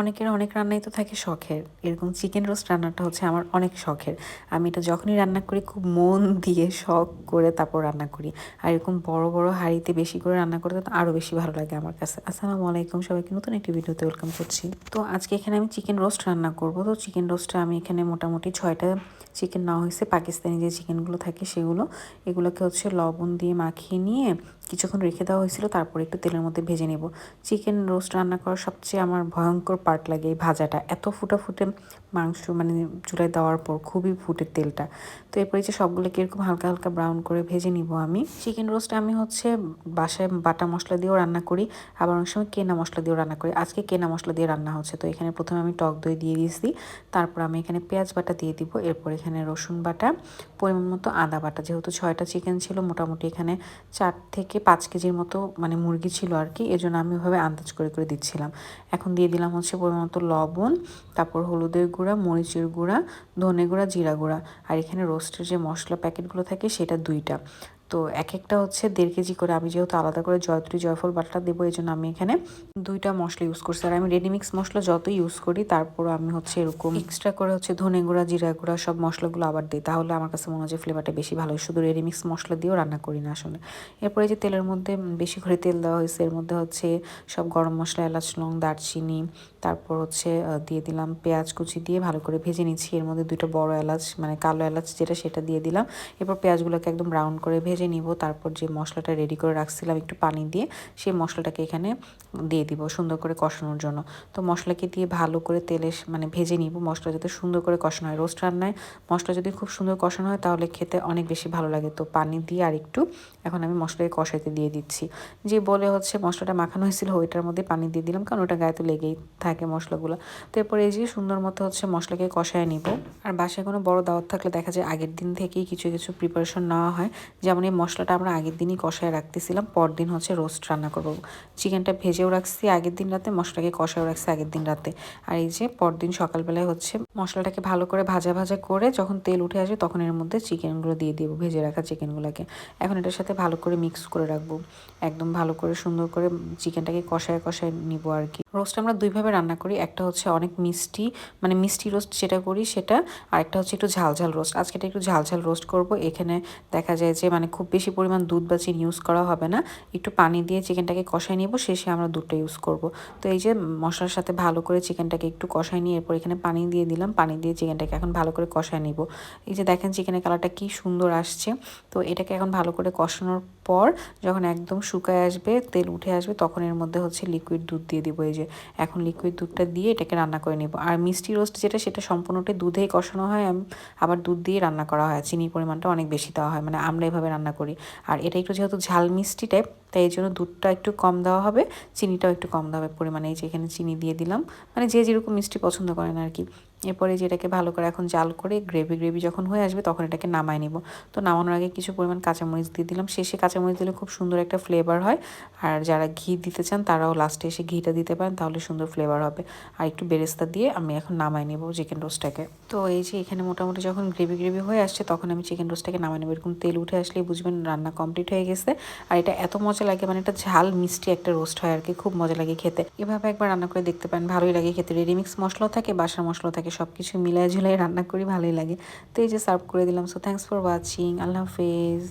অনেকের অনেক রান্নাই তো থাকে শখের। এরকম চিকেন রোস্ট রান্নাটা হচ্ছে আমার অনেক শখের। আমি এটা যখনই রান্না করি, খুব মন দিয়ে শখ করে তারপর রান্না করি। আর এরকম বড় বড় হাঁড়িতে বেশি করে রান্না করতে তো আরও বেশি ভালো লাগে আমার কাছে। আসসালামু আলাইকুম সবাইকে, নতুন একটি ভিডিওতে ওয়েলকাম করছি। তো আজকে এখানে আমি চিকেন রোস্ট রান্না করব। তো চিকেন রোস্টটা আমি এখানে মোটামুটি ছয়টা চিকেন নেওয়া হয়েছে। পাকিস্তানি যে চিকেনগুলো থাকে সেগুলো। এগুলোকে হচ্ছে লবণ দিয়ে মাখিয়ে নিয়ে কিছুক্ষণ রেখে দেওয়া হয়েছিল। তারপর একটু তেলের মধ্যে ভেজে নেব। চিকেন রোস্ট রান্না করার সবচেয়ে আমার ভয়ঙ্কর পার্ট লাগে এই ভাজাটা। এত ফুটা ফুটে মাংস মানে চুলায় দেওয়ার পর খুবই ফুটে তেলটা। তো এরপরে যে সবগুলোকে এরকম হালকা হালকা ব্রাউন করে ভেজে নিব আমি। চিকেন রোস্ট আমি হচ্ছে বাসায় বাটা মশলা দিয়েও রান্না করি, আবার অনেক সময় কেনা মশলা দিয়েও রান্না করি। আজকে কেনা মশলা দিয়ে রান্না হচ্ছে, তো এখানে প্রথমে আমি টক দই দিয়ে দিয়েছি, তারপর আমি এখানে পেঁয়াজ বাটা দিয়ে দিব, এরপর এখানে রসুন বাটা, পরিমাণ মতো আদা বাটা। যেহেতু ছয়টা চিকেন ছিল, মোটামুটি এখানে চার থেকে পাঁচ কেজির মতো মানে মুরগি ছিল আর কি, এজন্য আমি ওভাবে আন্দাজ করে করে দিচ্ছিলাম। এখন দিয়ে দিলাম হচ্ছে পরিমাণ লবণ, তারপর হলুদের গুঁড়া, মরিচের গুঁড়া, ধনে গুঁড়া, জিরা গুঁড়া। আর এখানে রোস্টের যে মশলা প্যাকেটগুলো থাকে সেটা দুইটা। তো এক একটা হচ্ছে দেড় কেজি করে। আমি যেহেতু আলাদা করে জয়ত্রী জয়ফল বাটাটা দেবো এই জন্য আমি এখানে দুইটা মশলা ইউজ করছি। আর আমি রেডিমিক্স মশলা যত ইউজ করি তারপর আমি হচ্ছে এরকম এক্সট্রা করে হচ্ছে ধনে গুঁড়া, জিরা গুঁড়া সব মশলাগুলো আবার দিই। তাহলে আমার কাছে মনে হয় যে ফ্লেভারটা বেশি ভালো শুধু রেডিমিক্স মশলা দিয়েও রান্না করি না আসলে। এরপরে যে তেলের মধ্যে বেশি করে তেল দেওয়া হয়েছে, এর মধ্যে হচ্ছে সব গরম মশলা, এলাচ, লং, দারচিনি, তারপর হচ্ছে দিয়ে দিলাম পেঁয়াজ কুচি দিয়ে ভালো করে ভেজে নিচ্ছি। এর মধ্যে দুটো বড় এলাচ মানে কালো এলাচ যেটা সেটা দিয়ে দিলাম। এরপর পেঁয়াজগুলোকে একদম ব্রাউন করে ভেজে নিব, তারপর যে মশলাটা রেডি করে রাখছিলাম একটু পানি দিয়ে, সেই মশলাটাকে এখানে দিয়ে দিব সুন্দর করে কষানোর জন্য। তো মশলাকে দিয়ে ভালো করে তেলে মানে ভেজে নিব, মশলা যাতে সুন্দর করে কষানো হয়। রোস্ট রান্নায় মশলা যদি খুব সুন্দর কষানো হয়, তাহলে খেতে অনেক বেশি ভালো লাগে। তো পানি দিয়ে আর একটু এখন আমি মশলাকে কষাইতে দিয়ে দিচ্ছি। যে বলে হচ্ছে মশলাটা মাখানো হয়েছিল, ওইটার মধ্যে পানি দিয়ে দিলাম, কারণ ওটা গায়ে তো লেগেই থাকে মশলাগুলো। তো এরপর এই যে সুন্দর মতো হচ্ছে মশলাকে কষায় নিব। আর বাসায় কোনো বড় দাওয়াত থাকলে দেখা যায় আগের দিন থেকেই কিছু কিছু প্রিপারেশন নেওয়া হয়। যেমন এই মশলাটা আমরা আগের দিনই কষায় রাখতেছিলাম, পরদিন হচ্ছে রোস্ট রান্না করব। চিকেনটা ভেজেও রাখছি, আগের দিন রাতে মশলাকে কষায়ও রাখছি আগের দিন রাতে। আর এই যে পরদিন সকালবেলায় হচ্ছে মশলাটাকে ভালো করে ভাজা ভাজা করে যখন তেল উঠে আসবে তখন এর মধ্যে চিকেনগুলো দিয়ে দেবো, ভেজে রাখা চিকেনগুলোকে এখন এটার সাথে ভালো করে মিক্স করে রাখব, একদম ভালো করে সুন্দর করে চিকেনটাকে কষায় কষায় নিব আর কি। রোস্ট আমরা দুইভাবে রান্না করি, একটা হচ্ছে অনেক মিষ্টি মানে মিষ্টি রোস্ট যেটা করি সেটা আর একটা হচ্ছে একটু ঝাল ঝাল রোস্ট আজকে একটু ঝাল ঝাল রোস্ট করব, এখানে দেখা যায় যে মানে খুব বেশি পরিমাণ দুধ বা চিনি ইউজ করা হবে না। একটু পানি দিয়ে চিকেনটাকে কষাই নিব, শেষে আমরা দুধটা ইউজ করব। তো এই যে মশলার সাথে ভালো করে চিকেনটাকে একটু কষাই নিয়ে এরপর এখানে পানি দিয়ে দিলাম। পানি দিয়ে চিকেনটাকে এখন ভালো করে কষায় নিব। এই যে দেখেন চিকেনের কালারটা কি সুন্দর আসছে। তো এটাকে এখন ভালো করে কষানোর পর যখন একদম শুকায় আসবে, তেল উঠে আসবে, তখন এর মধ্যে হচ্ছে লিকুইড দুধ দিয়ে দিব। এই যে এখন লিকুইড দুধটা দিয়ে এটাকে রান্না করে নেব। আর মিষ্টি রোস্ট যেটা, সেটা সম্পূর্ণটাই দুধেই কষানো হয়। আবার দুধ দিয়ে রান্না করা হয়। চিনির পরিমাণটা অনেক বেশি দেওয়া হয়। মানে আমরা এভাবে রান্না করি। আর এটা একটু যেহেতু ঝাল মিষ্টি টাইপ তাই এই জন্য দুধটা একটু কম দেওয়া হবে, চিনিটাও একটু কম দেওয়া হবে পরিমাণে। এই যে এখানে চিনি দিয়ে দিলাম। মানে যে যেরকম মিষ্টি পছন্দ করেন আর কি। এরপরে যেটাকে ভালো করে এখন জাল করে গ্রেভি গ্রেভি যখন হয়ে আসবে তখন এটাকে নামায় নিব। তো নামানোর আগে কিছু পরিমাণ কাঁচামরিচ দিয়ে দিলাম। শেষে কাঁচামরিচ দিলে খুব সুন্দর একটা ফ্লেভার হয়। আর যারা ঘি দিতে চান তারাও লাস্টে এসে ঘিটা দিতে পারেন, তাহলে সুন্দর ফ্লেভার হবে। আর একটু বেরেস্তা দিয়ে আমি এখন নামাই নেব চিকেন রোস্টটাকে তো এই যে এখানে মোটামুটি যখন গ্রেভি গ্রেভি হয়ে আসছে তখন আমি চিকেন রোস্টটাকে নামাই নেব। এরকম তেল উঠে আসলেই বুঝবেন রান্না কমপ্লিট হয়ে গেছে। আর এটা এত মজা লাগে মানে একটা ঝাল, মিষ্টি একটা রোস্ট হয় আর কি খুব মজা লাগে খেতে। এভাবে একবার রান্না করে দেখতে পান ভালোই লাগে খেতে। রেডিমিক্স মশলাও থাকে, বাসার মশলাও থাকে সব কিছু মিলাই ঝুলায় রান্না করি, ভালোই লাগে। তো এই যে সার্ভ করে দিলাম সো থ্যাংকস ফর ওয়াচিং আল্লাহ হাফেজ।